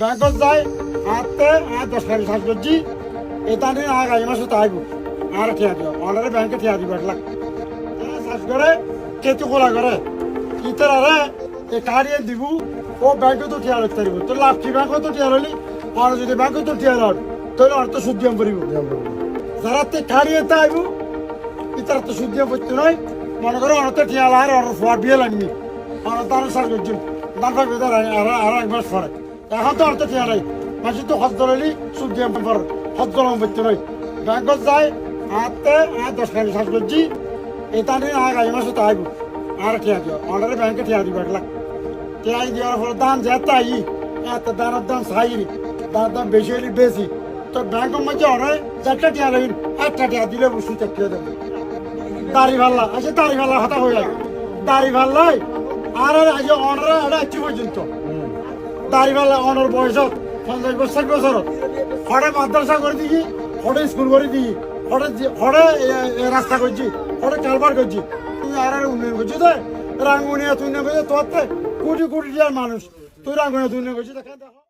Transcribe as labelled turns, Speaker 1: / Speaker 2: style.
Speaker 1: ব্যাংকত যাই আটতে আট দশ টাকা সাজ করছি। এটা নিয়ে আগ আগে মাসে তাইব আর ঠিয়া দিও অনারে ব্যাংকে ঠিয়া দিব এক লাখ সাজ করে কেতু খোলা করে। ইতার আরে এ কাড়িয়ে দিব ও ব্যাংকে তো ঠিয়া রাখতে পারিব। তো লাভ কি ব্যাংকে তো ঠিয়া রইলি আর যদি ব্যাংকে তো ঠিয়া রড তাহলে অর্থ দিয়াম পারিব যারা তে কাড়িয়ে তাইব ইতার তো দিয়াম করতে নয়। মনে করো অনেক ঠিয়া লাগার অনেক ফোয়ার বিয়ে লাগনি অনেক তার করছি। দান পাইবে তার আর আর এক মাস পরে এখন তো অর্থ ঠিয়া নাই। মাসি তো হজ ধরলি সুদ দিয়াম পর হজ ধরাম করতে নয় ব্যাংকত যাই আটতে আট, দশ টাকা সাজ করছি এটা নিয়ে আগ আগে মাসে তাইব আর ঠিয়া দিও অনারে ব্যাংকে ঠিয়া দিব এক লাখ টিয়াই দেওয়ার ফলে দাম যেতে আই, এত দানের দানের দাম বেশি হলে বেশি। তো ব্যাংকের মধ্যে অনেক চারটা টিয়া লাগেন একটা টিয়া দিলে বসু চারটিয়া দেবো দাড়ি ভাল্লা আচ্ছা দাড়ি ভাল্লা হতা হয়ে যায় দাড়ি ভাল্লাই আর আজ অনারে এটা একটু পর্যন্ত। ভাল্লা অনর বয়সত পঞ্চাশ বছর বছর হরে মাদ্রাসা করে দিই হরে স্কুল করে দিই হরে হরে রাস্তা করছি হরে কালবার করছি। তুই আর আর উন্নয়ন করছি তো রাঙ্গুনিয়া, তুই করছিস তোর কোটি কোটি মানুষ। তুই রাঙ্গুনিয়া, তুই দেখা দেখো।